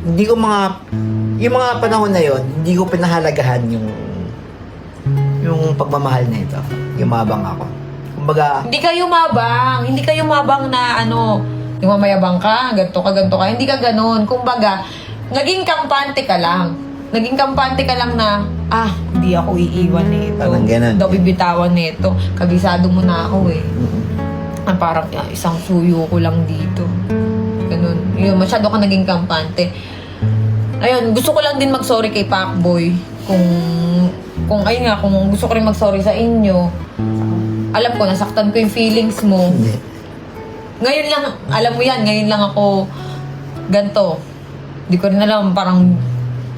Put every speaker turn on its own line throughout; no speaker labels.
hindi ko mga, yung mga panahon na yon hindi ko pinahalagahan yung, yung pagmamahal na ito. Yumabang ako. Kumbaga,
Hindi ka yumabang. Hindi ka yumabang na ano, yung mamayabang ka, ganto ka, ganto ka. Hindi ka ganun. Kumbaga, naging kampante ka lang. Naging kampante ka lang na, ah, hindi ako iiwan nito.
Parang ganun.
Daw bibitawan nito. Kabisado mo na ako eh. Ah, parang ah, isang suyo ko lang dito. Yun, masyado ka naging kampante. Ayun, gusto ko lang din mag-sorry kay Pacboy. Kung, kung ayun nga, kung gusto ko rin mag-sorry sa inyo, alam ko, nasaktan ko yung feelings mo. Ngayon lang, alam mo yan, ngayon lang ako ganto. Hindi ko rin alam, parang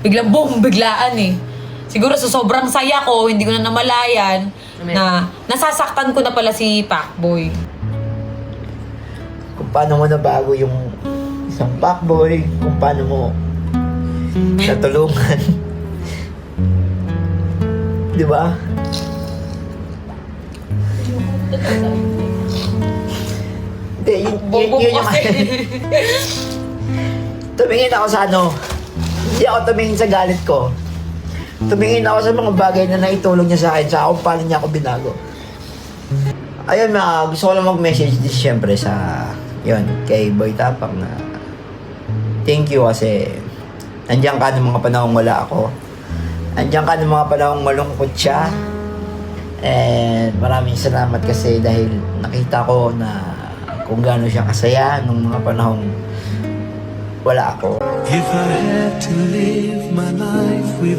biglang boom, biglaan eh. Siguro sa sobrang saya ko, hindi ko na namalayan na nasasaktan ko na pala si Pacboy.
Kung paano mo nabago yung isang backboy, kung paano mo natulungan. Di ba? Hindi, yun, yun, yun yung... tumingin ako sa ano. Hindi ako tumingin sa galit ko. Tumingin ako sa mga bagay na naitulong niya sa akin, sa kung paano niya ako binago. Ayun, mga gusto ko lang mag-message din siyempre sa, yon kay Boy Tapang na thank you kasi nandiyan ka ng mga panahong wala ako. Nandiyan ka ng mga panahong malungkot siya. And maraming salamat kasi dahil nakita ko na kung gaano siya kasaya nung mga panahong wala ako.
If I had to live my life without